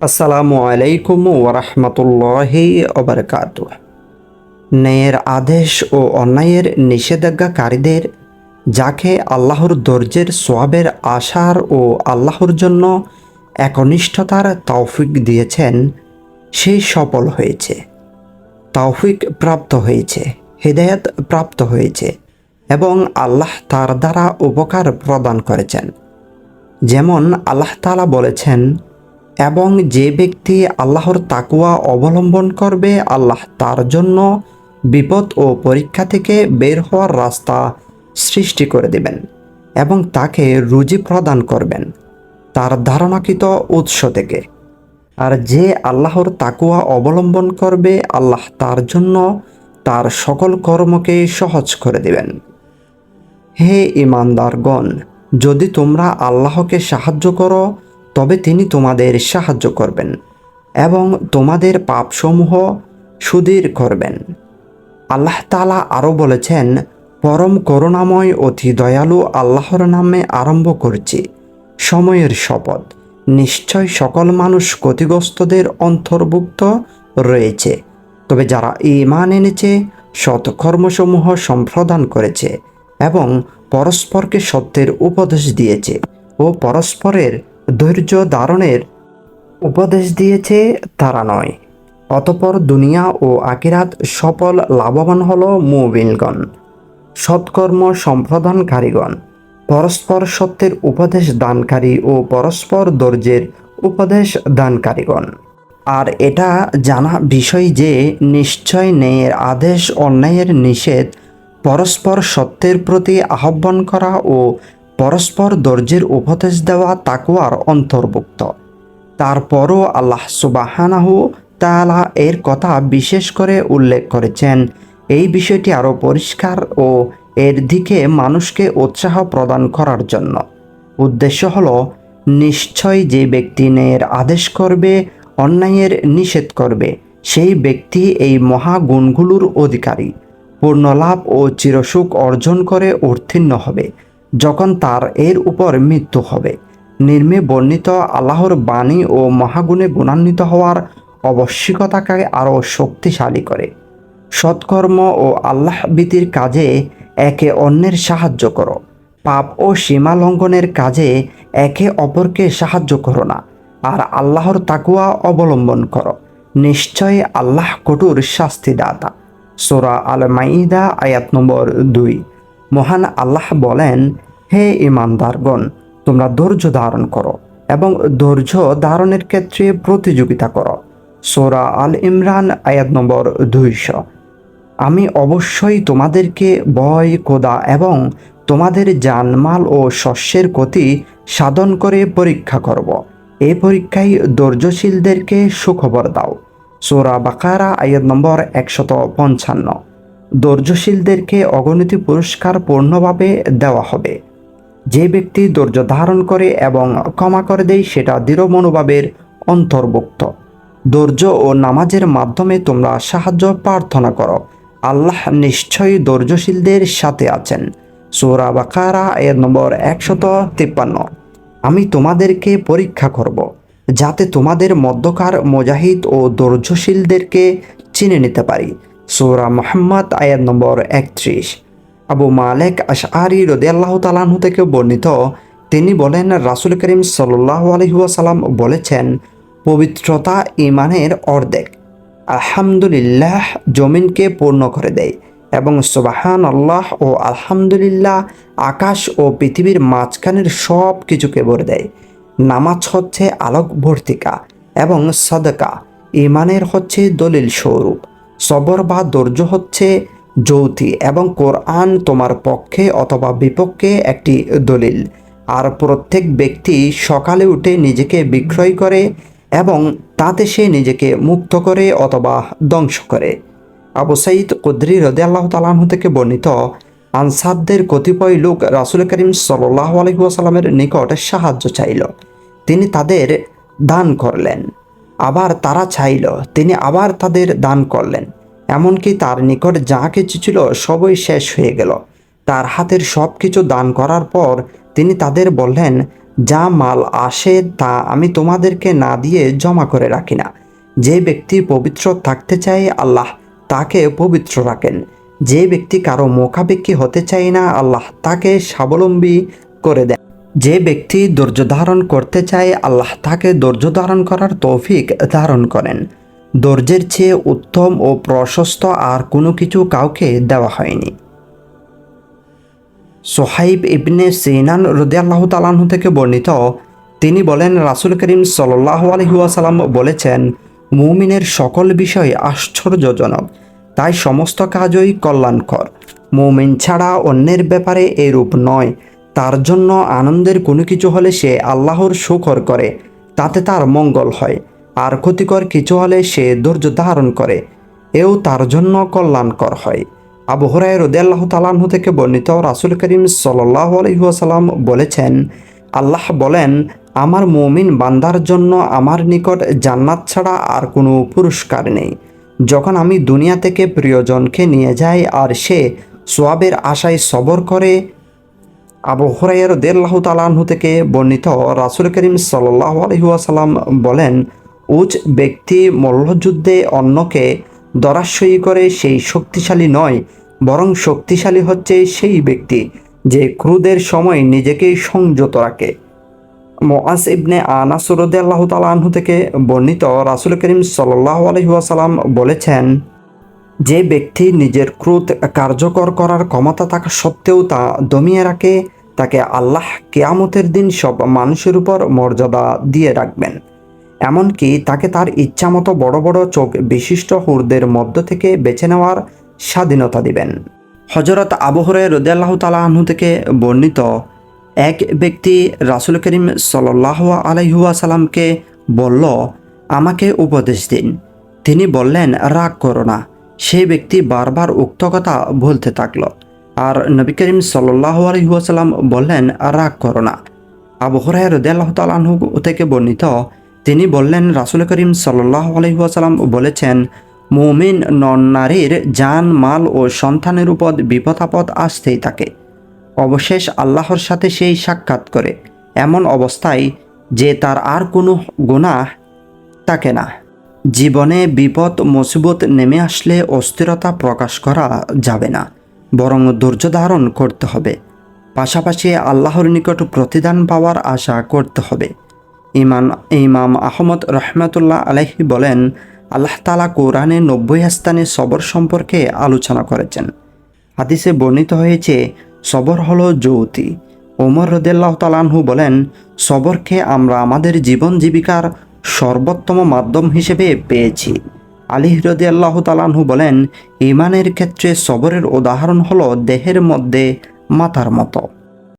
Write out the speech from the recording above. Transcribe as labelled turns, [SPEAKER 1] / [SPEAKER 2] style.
[SPEAKER 1] আসসালামু আলাইকুম ওরহমতুল্লাহি ওবরকাত ন্যায়ের আদেশ ও অন্যায়ের নিষেধাজ্ঞাকারীদের, যাকে আল্লাহর দর্জের সোয়াবের আশার ও আল্লাহর জন্য একনিষ্ঠতার তৌফিক দিয়েছেন সেই সফল হয়েছে। তৌফিক প্রাপ্ত হয়েছে, হৃদায়ত প্রাপ্ত হয়েছে এবং আল্লাহ তার দ্বারা উপকার প্রদান করেছেন। যেমন আল্লাহ তালা বলেছেন এবং যে ব্যক্তি আল্লাহর তাকুয়া অবলম্বন করবে, আল্লাহ তার জন্য বিপদ ও পরীক্ষা থেকে বের হওয়ার রাস্তা সৃষ্টি করে দেবেন এবং তাকে রুজি প্রদান করবেন তার ধারণাকৃত উৎস থেকে। আর যে আল্লাহর তাকুয়া অবলম্বন করবে, আল্লাহ তার জন্য তার সকল কর্মকে সহজ করে দেবেন। হে ইমানদারগণ, যদি তোমরা আল্লাহকে সাহায্য করো তবে তিনি তোমাদের সাহায্য করবেন এবং তোমাদের পাপসমূহ সুদীর করবেন। আল্লাহ তালা আরও বলেছেন, পরম করুণাময় অতি দয়ালু আল্লাহর নামে আরম্ভ করছি, সময়ের শপথ। নিশ্চয় সকল মানুষ ক্ষতিগ্রস্তদের অন্তর্ভুক্ত রয়েছে, তবে যারা ইমান এনেছে, সৎকর্মসমূহ সম্প্রদান করেছে এবং পরস্পরকে সত্যের উপদেশ দিয়েছে ও পরস্পরের ধৈর্য ধারণের উপদেশ দিয়েছে তারা নয়। অতপর দুনিয়া ও আকিরাত সফল লাভবান হল মুবিনগণ সৎকর্ম সম্প্রদানকারীগণ পরস্পর সত্যের উপদেশ দানকারী ও পরস্পর দর্জের উপদেশ দানকারীগণ। আর এটা জানা বিষয় যে নিশ্চয় ন্যায়ের আদেশ, অন্যায়ের নিষেধ, পরস্পর সত্যের প্রতি আহ্বান করা ও পরস্পর দর্জের উপদেশ দেওয়া তাকুয়ার অন্তর্ভুক্ত। তারপরও আল্লাহ সুবাহানাহু তালা এর কথা বিশেষ করে উল্লেখ করেছেন। এই বিষয়টি আরও পরিষ্কার ও এর দিকে মানুষকে উৎসাহ প্রদান করার জন্য। উদ্দেশ্য হল, নিশ্চয় যে ব্যক্তি ন্যায়ের আদেশ করবে, অন্যায়ের নিষেধ করবে, সেই ব্যক্তি এই মহাগুণগুলোর অধিকারী। পূর্ণলাভ ও চিরসুখ অর্জন করে উত্তীর্ণ হবে। যখন তার এর উপর মৃত্যু হবে। নির্মে বর্ণিত আল্লাহর বাণী ও মহাগুণে গুণান্বিত হওয়ার আবশ্যিকতাকে আরও শক্তিশালী করে। সৎকর্ম ও আল্লাহ ভীতির কাজে একে অন্যের সাহায্য করো। পাপ ও সীমা লঙ্ঘনের কাজে একে অপরকে সাহায্য করো না, আর আল্লাহর তাকুয়া অবলম্বন করো। নিশ্চয় আল্লাহ কঠোর শাস্তিদাতা। সোরা আল মাইদা আয়াত নম্বর দুই। মহান আল্লাহ বলেন, হে ইমানদারগণ তোমরা ধৈর্য ধারণ করো এবং ধৈর্য ধারণের ক্ষেত্রে প্রতিযোগিতা করো। সোরা আল ইমরান, আয়াত নম্বর দুইশো। আমি অবশ্যই তোমাদেরকে ভয় কোদা এবং তোমাদের জানমাল ও শস্যের ক্ষতি সাধন করে পরীক্ষা করব। এই পরীক্ষায় ধৈর্যশীলদেরকে সুখবর দাও। সোরা বাকারা, আয়াত নম্বর একশত পঞ্চান্ন। ধৈর্যশীলদেরকে অগণিত পুরস্কার পূর্ণভাবে দেওয়া হবে। যে ব্যক্তি ধৈর্য ধারণ করে এবং ক্ষমা করে দেয়, সেটা দৃঢ় মনোভাবের অন্তর্ভুক্ত। ধৈর্য ও নামাজের মাধ্যমে তোমরা সাহায্য প্রার্থনা করো। আল্লাহ নিশ্চয়ই ধৈর্যশীলদের সাথে আছেন। সোরা বাকারা এর নম্বর একশত তিপ্পান্ন। আমি তোমাদেরকে পরীক্ষা করব, যাতে তোমাদের মধ্যকার মুজাহিদ ও ধৈর্যশীলদেরকে চিনে নিতে পারি। সৌরা মোহাম্মদ, আয়াত নম্বর একত্রিশ। আবু মালেক আশআরি রদিয়াল্লাহ তালাহু থেকে বর্ণিত, তিনি বলেন, রাসুল করিম সাল্লাহ আলহিউসালাম বলেছেন, পবিত্রতা ইমানের অর্ধেক। আলহামদুলিল্লাহ জমিনকে পূর্ণ করে দেয় এবং সুবাহান আল্লাহ ও আলহামদুলিল্লাহ আকাশ ও পৃথিবীর মাঝখানের সব কিছুকে ভরে দেয়। নামাজ হচ্ছে আলোক ভর্তিকা এবং সদকা ইমানের হচ্ছে দলিল স্বরূপ। সবর বা ধৈর্য হচ্ছে যৌথি এবং কোরআন তোমার পক্ষে অথবা বিপক্ষে একটি দলিল। আর প্রত্যেক ব্যক্তি সকালে উঠে নিজেকে বিক্রয় করে এবং তাতে সে নিজেকে মুক্ত করে অথবা ধ্বংস করে। আবু সাইদ কুদ্রি রদে আল্লাহ তালাহ থেকে বর্ণিত আনসারদের কতিপয় লোক রাসুল করিম সাল্লাহ আলহিহাসাল্লামের নিকট সাহায্য চাইল। তিনি তাদের দান করলেন। আবার তারা চাইল, তিনি আবার তাদের দান করলেন। এমনকি তার নিকট যা কিছু ছিল সবই শেষ হয়ে গেল। তার হাতের সব কিছু দান করার পর তিনি তাদের বললেন, যা মাল আসে তা আমি তোমাদেরকে না দিয়ে জমা করে রাখি না। যে ব্যক্তি পবিত্র থাকতে চায় আল্লাহ, তাকে পবিত্র রাখেন। যে ব্যক্তি কারও মোকাবেক্ষি হতে চায় না আল্লাহ, তাকে স্বাবলম্বী করে দেন। যে ব্যক্তি ধৈর্য ধারণ করতে চায়, আল্লাহ তাকে ধৈর্য ধারণ করার তৌফিক ধারণ করেন। ধৈর্যের চেয়ে উত্তম ও প্রশস্ত আর কোনো কিছু কাউকে দেওয়া হয়নি। সোহাইব ইবনে সিনান রদিয়াল্লাহ তালাহু থেকে বর্ণিত, তিনি বলেন, রাসুল করিম সাল্লাহ আলহিউসালাম বলেছেন, মুমিনের সকল বিষয় আশ্চর্যজনক, তাই সমস্ত কাজই কল্যাণকর। মুমিন ছাড়া অন্যের ব্যাপারে এরূপ নয়। তার জন্য আনন্দের কোনো কিছু হলে সে আল্লাহর শুকর করে, তাতে তার মঙ্গল হয়, আর ক্ষতিকর কিছু হলে সে ধৈর্য ধারণ করে, এও তার জন্য কল্যাণকর হয়। আবু হরাই রদিয়াল্লাহ তালাহু থেকে বর্ণিত রাসুল করিম সাল্লাহ আলহিহাসাল্লাম বলেছেন, আল্লাহ বলেন, আমার মুমিন বান্দার জন্য আমার নিকট জান্নাত ছাড়া আর কোনো পুরস্কার নেই। যখন আমি দুনিয়া থেকে প্রিয়জনকে নিয়ে যাই আর সে সোয়াবের আশায় সবর করে আবু হরাইয়ের দেল্লাহ তালাহু থেকে বর্ণিত রাসুল করিম সাল্লাহ আলহিহাসাল্লাম বলেন, উচ ব্যক্তি মল্লযুদ্ধে অন্যকে দরাশয়ী করে সেই শক্তিশালী নয়, বরং শক্তিশালী হচ্ছে সেই ব্যক্তি যে ক্রুদের সময় নিজেকেই সংযত রাখে। মোয়াস ইবনে আনাসুরদ আল্লাহ তালাহু থেকে বর্ণিত রাসুল করিম সাল্লাহ আলহিহাসাল্লাম বলেছেন, যে ব্যক্তি নিজের ক্রোধ কার্যকর করার ক্ষমতা থাকা সত্ত্বেও তা দমিয়ে রাখে তাকে আল্লাহ কেয়ামতের দিন সব মানুষের উপর মর্যাদা দিয়ে রাখবেন। এমনকি তাকে তার ইচ্ছামতো বড় বড় চোখ বিশিষ্ট হুরদের মধ্য থেকে বেছে নেওয়ার স্বাধীনতা দিবেন। হজরত আবহরে রদিয়াল্লাহ তালাহু থেকে বর্ণিত এক ব্যক্তি রাসুল করিম সাল্লাহ আলাইহুয়া সালামকে বলল, আমাকে উপদেশ দিন। তিনি বললেন, রাগ করো না। সেই ব্যক্তি বারবার উক্ত কথা বলতে থাকল। আর নবী করিম সাল্লাহ আলহিহাসাল্লাম বললেন, রাগ করো না। আবু হরাই রদিয়াল্লাহ তালাহু থেকে বর্ণিত, তিনি বললেন, রাসুল করিম সাল্লাহ আলহিহাসাল্লাম বলেছেন, মুমিন নন নারীর জান, মাল ও সন্তানের উপর বিপদ আপদ আসতেই থাকে। অবশেষ আল্লাহর সাথে সেই সাক্ষাৎ করে। এমন অবস্থায় যে তার আর কোনো গুনাহ থাকে না। জীবনে বিপদ, মুসিবত নেমে আসলে অস্থিরতা প্রকাশ করা যাবে না। বরং ধৈর্য ধারণ করতে হবে। পাশাপাশি আল্লাহর নিকট প্রতিদান পাওয়ার আশা করতে হবে। ইমান, ইমাম আহমদ রহমতুল্লাহ আলহি বলেন, আল্লাহ তালা কোরআনে নব্বই স্থানে সবর সম্পর্কে আলোচনা করেছেন। হাদিসে বর্ণিত হয়েছে, সবর হল যৌতি। ওমর রদেল্লাহ তালানহু বলেন, সবরকে আমরা আমাদের জীবন জীবিকার সর্বোত্তম মাধ্যম হিসেবে পেয়েছি। আলী হৃদয় আল্লাহ তালানহু বলেন ইমানের ক্ষেত্রে সবরের উদাহরণ হলো দেহের মধ্যে মাথার মতো।